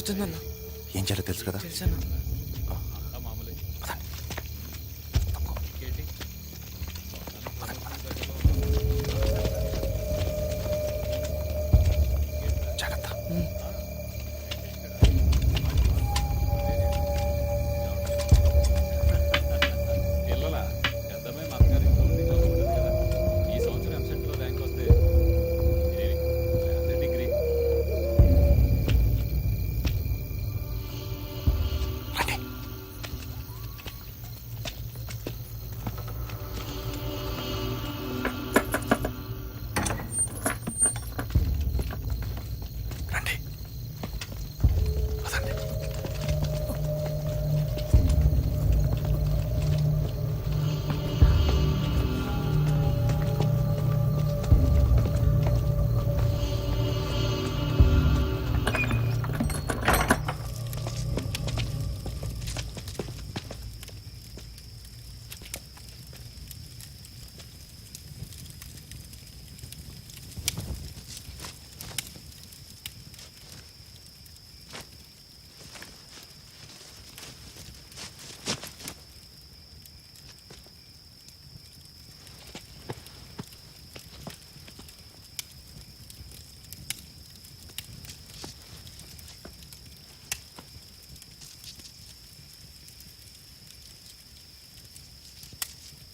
గుర్తుందన్న? ఏం చేయాలో తెలుసు కదా? తెలుసన్న?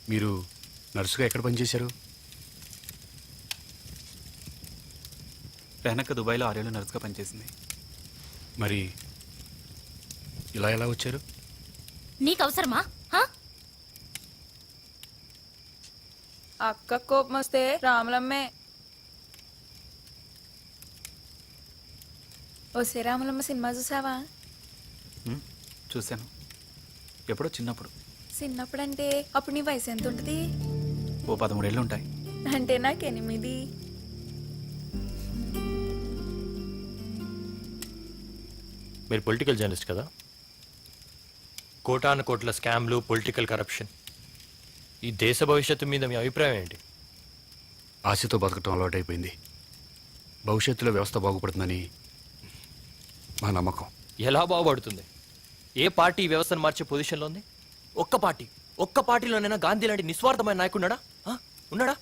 మీరు నర్సుగా ఎక్కడ పనిచేశారు? వెనక దుబాయ్లో ఆరేళ్ళు నర్సుగా పనిచేసింది. మరి ఇలా ఎలా వచ్చారు? నీకు అవసరమా హా? అక్క కోపం వస్తే రాములమ్మే. ఓసే రాములమ్మ సినిమా చూసావా? చూశాను. ఎప్పుడో చిన్నప్పుడు. చిన్నప్పుడంటే అప్పుడు నీ వయసు ఎంత ఉంటుంది ఓ పదమూడేళ్ళు ఉంటాయి అంటే నాకు ఎనిమిది మీరు పొలిటికల్ జర్నలిస్ట్ కదా? కోటాను కోట్ల స్కామ్లు పొలిటికల్ కరప్షన్. ఈ దేశ భవిష్యత్తు మీద మీ అభిప్రాయం ఏంటి? ఆశతో బతకటం అలవాటైపోయింది. భవిష్యత్తులో వ్యవస్థ బాగుపడుతుందని మా నమ్మకం. ఎలా బాగుపడుతుంది? ఏ పార్టీ ఈ వ్యవస్థను మార్చే పొజిషన్లో ఉంది? ఒక్క పార్టీ ఒక్క పార్టీలోనైనా గాంధీ లాంటి నిస్వార్థమైన నాయకున్నాడా? ఉన్నాడా.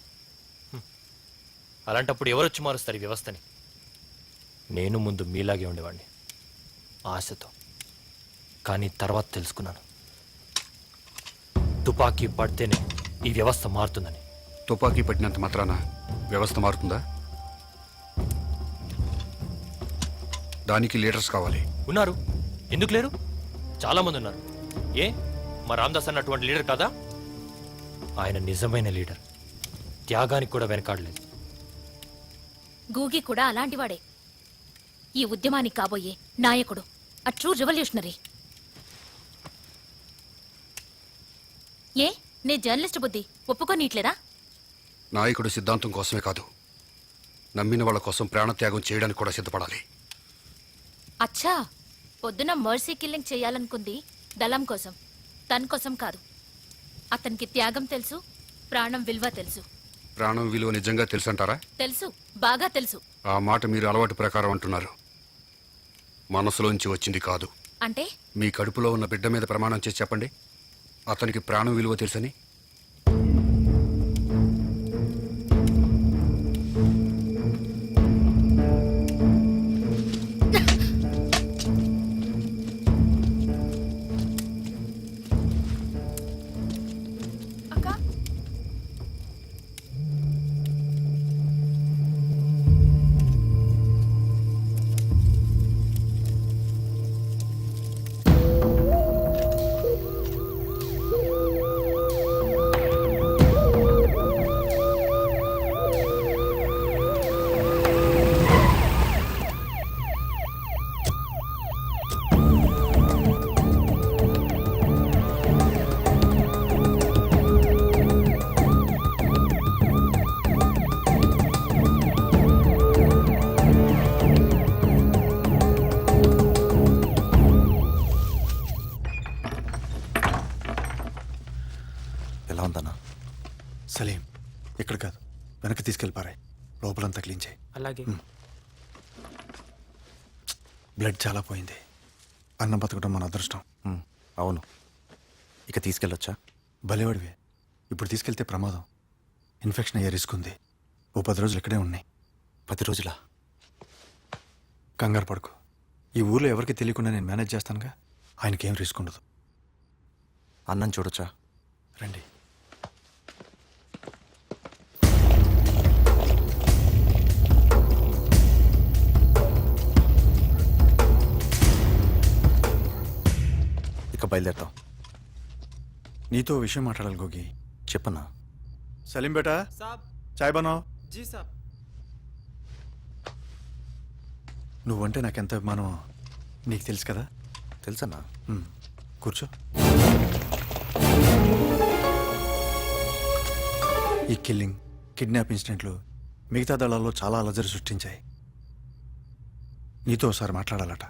అలాంటప్పుడు ఎవరు వచ్చి మారుస్తారు ఈ వ్యవస్థని? నేను ముందు మీలాగే ఉండేవాడిని ఆశతో. కానీ తర్వాత తెలుసుకున్నాను. తుపాకీ పడితేనే ఈ వ్యవస్థ మారుతుందని. తుపాకీ పట్టినంత మాత్రాన వ్యవస్థ మారుతుందా? దానికి లీడర్స్ కావాలి. ఉన్నారు. ఎందుకు లేరు? చాలా మంది ఉన్నారు. ఏ? మా రామ్దాస్ అన్న అటువంటి లీడర్ కాదా? ఆయన నిజమైన లీడర్. త్యాగానికి కూడా వెనకాడలేదు. గూగి కూడా అలాంటివాడే. ఈ ఉద్యమానికి కాబోయే నాయకుడు అ ట్రూ రెవల్యూషనరీ ఏ నే జర్నలిస్ట్ బుద్ధి ఒప్పుకోనీట్లేదా? నాయకుడు సిద్ధాంతం కోసమే కాదు. నమ్మిన వాళ్ళ కోసం ప్రాణత్యాగం చేయడానికి కూడా సిద్ధపడాలి. అచ్చా పొద్దున మర్సీ కిల్లింగ్ చేయాలనుకుంది దళం కోసం. తన కోసం కాదు. అతనికి త్యాగం తెలుసు ప్రాణం విలువ తెలుసు. ప్రాణం విలువ నిజంగా తెలుసంటారా? తెలుసు బాగా తెలుసు. ఆ మాట మీరు అలవాటు ప్రకారం అంటున్నారు. మనసులోంచి వచ్చింది కాదు. అంటే? మీ కడుపులో ఉన్న బిడ్డ మీద ప్రమాణం చేసి చెప్పండి. అతనికి ప్రాణం విలువ తెలుసని. అలాగే. బ్లడ్ చాలా పోయింది. అన్నం బతకడం మన అదృష్టం. ఉమ్, అవును. ఇక తీసుకెళ్ళొచ్చా? భలేవాడివే. ఇప్పుడు తీసుకెళ్తే ప్రమాదం. ఇన్ఫెక్షన్ అయ్యే రిస్క్ ఉంది. ఓ పది రోజులు ఇక్కడే ఉన్నాయి పది రోజుల? కంగారు పడుకో. ఈ ఊర్లో ఎవరికి తెలియకుండా నేను మేనేజ్ చేస్తానుగా? ఆయనకేం రిస్క్ ఉండదు. అన్నం చూడొచ్చా? రండి. బయలుదేరుతాం. నీతో విషయం మాట్లాడాలి గోగి. చెప్పన్నా సలీం బేటా? చాయ్ బనో నువ్వంటే నాకెంత అభిమానం నీకు తెలుసు కదా? తెలుసన్నా? ఉమ్, కూర్చో. ఈ కిల్లింగ్ కిడ్నాప్ ఇన్సిడెంట్లు మిగతా దళాల్లో చాలా అలజడి సృష్టించాయి. నీతో ఒకసారి మాట్లాడాలట.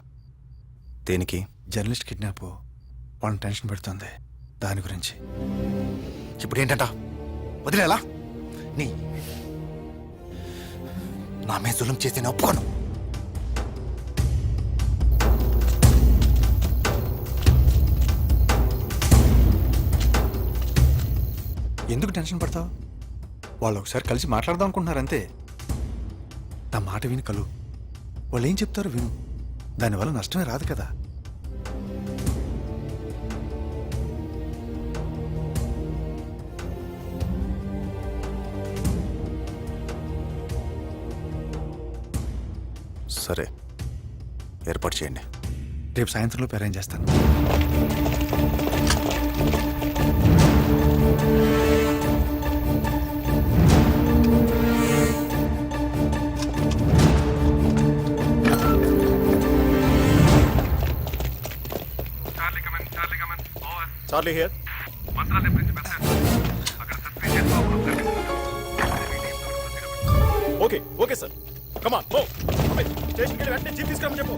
దేనికి? జర్నలిస్ట్ కిడ్నాప్ వాళ్ళని టెన్షన్ పెడుతుంది దాని గురించి. ఇప్పుడు ఏంటంట? వదిలేలా? నీ నా మీద జులం చేసి నేను ఒప్పుకోను. ఎందుకు టెన్షన్ పడతావు? వాళ్ళు ఒకసారి కలిసి మాట్లాడదాం అనుకుంటున్నారు అంతే. నా మాట విని కలు. వాళ్ళు ఏం చెప్తారో విను. దానివల్ల నష్టమే రాదు కదా. సరే. ఏర్పాటు చేయండి. రేపు సాయంత్రంలోపు అరేంజ్ చేస్తాను. Charlie here okay okay sir come on ఓ స్టేషన్కి వెళ్ళి వెంటనే జీప్ తీసుకురమని చెప్పు.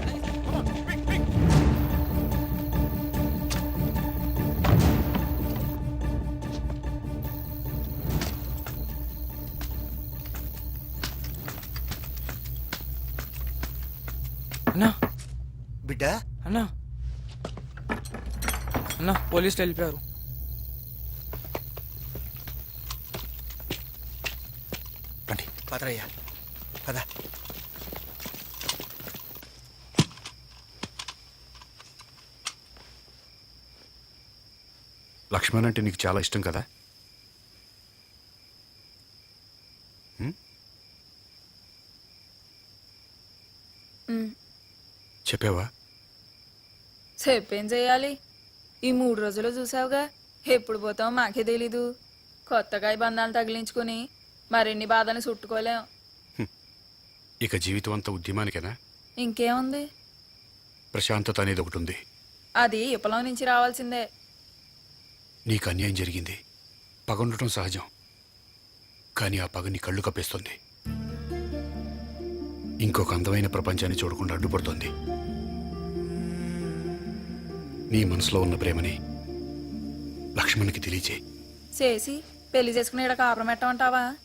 అన్నా. బిడ్డ? అన్నా. అన్నా పోలీసులు వెళ్ళిపోయారు. రండి. పదరయ్యా. పద. లక్ష్మణ్ అంటే నీకు చాలా ఇష్టం కదా? చెప్పావా? చెప్పేం చేయాలి? ఈ మూడు రోజులు చూసావుగా. ఎప్పుడు పోతామో మాకే తెలీదు. కొత్తగా ఈ బంధాలు తగిలించుకుని మరిన్ని బాధలు చుట్టుకోలేం. ఇక జీవితం అంతా ఉద్యమానికేనా? ఇంకేముంది? ప్రశాంతత అనేది ఒకటి ఉంది. అది ఇప్పలో నుంచి రావాల్సిందే. నీకు అన్యాయం జరిగింది. పగ ఉండటం సహజం. కానీ ఆ పగ నీ కళ్ళు కప్పేస్తుంది. ఇంకొక అందమైన ప్రపంచాన్ని చూడకుండా అడ్డుపడుతోంది. నీ మనసులో ఉన్న ప్రేమని లక్ష్మణ్కి తెలియచేయి. చేసి పెళ్ళి చేసుకుని ఇక్కడ కాపురం పెట్టమంటావా?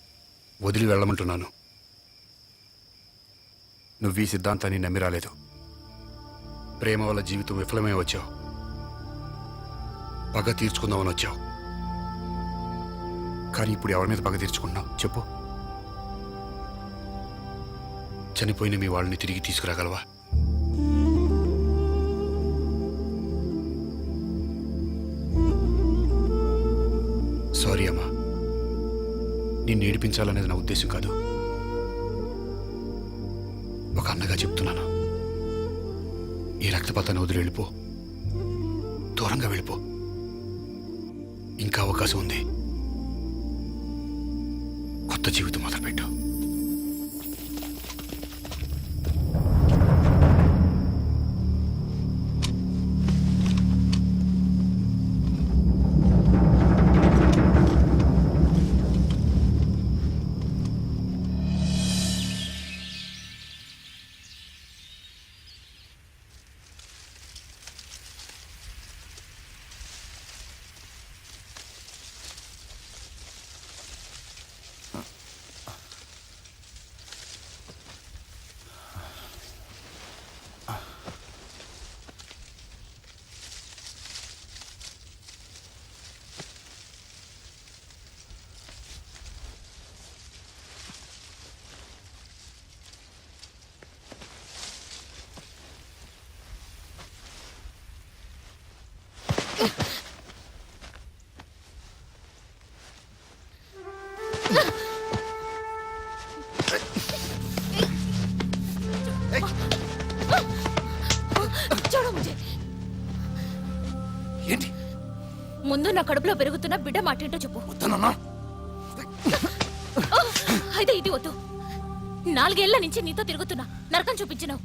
వదిలి వెళ్ళమంటున్నాను. నువ్వు ఈ సిద్ధాంతాన్ని నమ్మి రాలేదు. ప్రేమ వల్ల జీవితం విఫలమై వచ్చావు. పగ తీర్చుకుందామని వచ్చావు. కానీ ఇప్పుడు ఎవరి మీద పగ తీర్చుకుంటున్నావు? చెప్పు. చనిపోయిన మీ వాళ్ళని తిరిగి తీసుకురాగలవా? సారీ అమ్మా. నిన్ను ఏడిపించాలనేది నా ఉద్దేశం కాదు. ఒక అన్నగా చెప్తున్నాను. ఈ రక్తపాతాన్ని వదిలి వెళ్ళిపో. దూరంగా వెళ్ళిపో. ఇంకా అవకాశం ఉంది. కొత్త జీవితం మొదలుపెట్టు. ముందు నా కడుపులో పెరుగుతున్న బిడ్డ మాటేంటో చెప్పు. అయితే ఇది వద్దు. నాలుగేళ్ళ నుంచి నీతో తిరుగుతున్నా. నరకం చూపించినావు.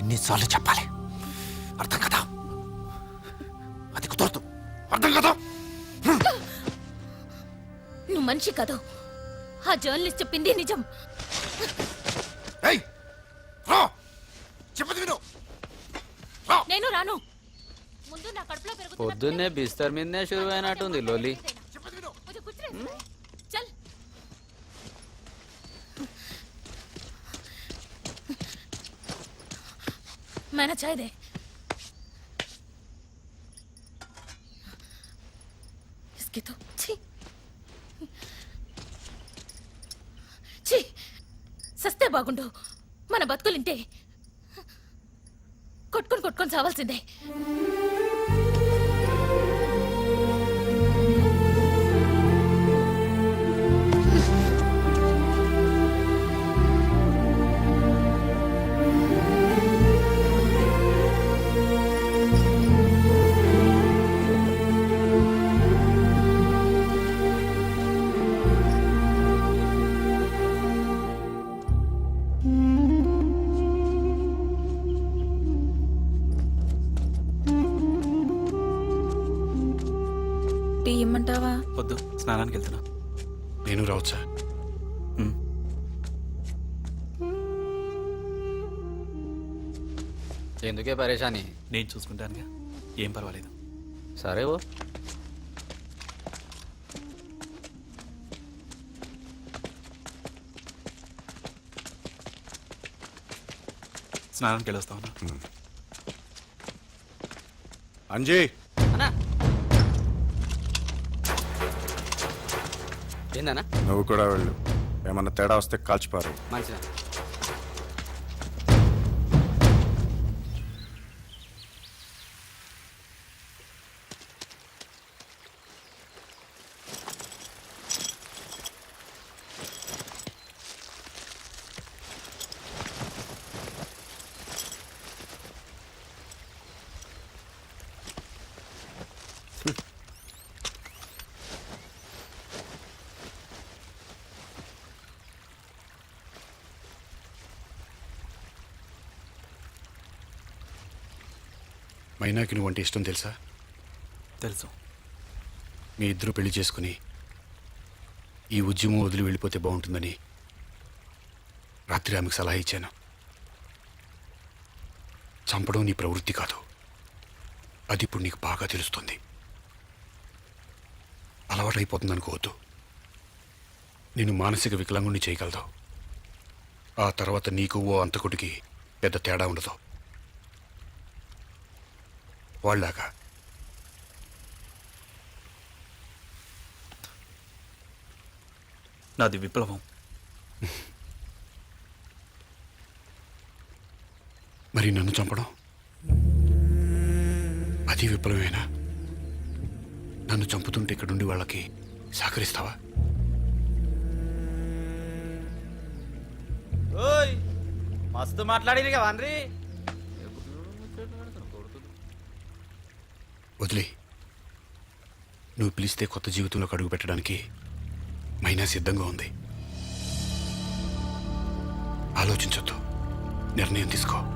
ఎన్నిసార్లు చెప్పాలి? మనిషి కాదు? ఆ జర్నలిస్ట్ చెప్పింది నిజం. నేను రాను. ముందు నా కడుపులో పొద్దున్నే బిస్తర్ మీదనే షురువు అయినట్టుంది లోలి చెప్పదు విను. చల్. బాగుండు. మన బతుకులింటే కొట్టుకొని కొట్టుకొని చావాల్సిందే స్నానానికి వెళ్తున్నా నేను రావచ్చా ఎందుకే పరేషాని? నేను చూసుకుంటానుగా. ఏం పర్వాలేదు. సరే ఓ స్నానానికి వెళ్ళొస్తా ఉన్నా అంజీ! అన్నా! ఏందన్నా? నువ్వు కూడా వెళ్ళు. ఏమన్నా తేడా వస్తే కాల్చిపారు మంచిదా మైనాకి నువ్వంటే ఇష్టం తెలుసా? తెలుసు. మీ ఇద్దరు పెళ్ళి చేసుకుని ఈ ఉద్యమం వదిలి వెళ్ళిపోతే బాగుంటుందని రాత్రి ఆమెకు సలహా ఇచ్చాను. చంపడం నీ ప్రవృత్తి కాదు. అది ఇప్పుడు నీకు బాగా తెలుస్తుంది. అలవాటైపోతుంది అనుకోవద్దు నేను మానసిక వికలాంగుని చేయగలదు. ఆ తర్వాత నీకు ఓ అంతకుడికి పెద్ద తేడా ఉండదు. వాళ్ళలాగా నాది విప్లవం. మరి నన్ను చంపడం? అది విప్లవేనా? నన్ను చంపుతుంటే ఇక్కడుండి వాళ్ళకి సహకరిస్తావా? ఓయ్ మస్తు మాట్లాడింది కదా వదిలే. నువ్వు పిలిస్తే కొత్త జీవితంలోకి అడుగు పెట్టడానికి మైనా సిద్ధంగా ఉంది. ఆలోచించొద్దు. నిర్ణయం తీసుకో.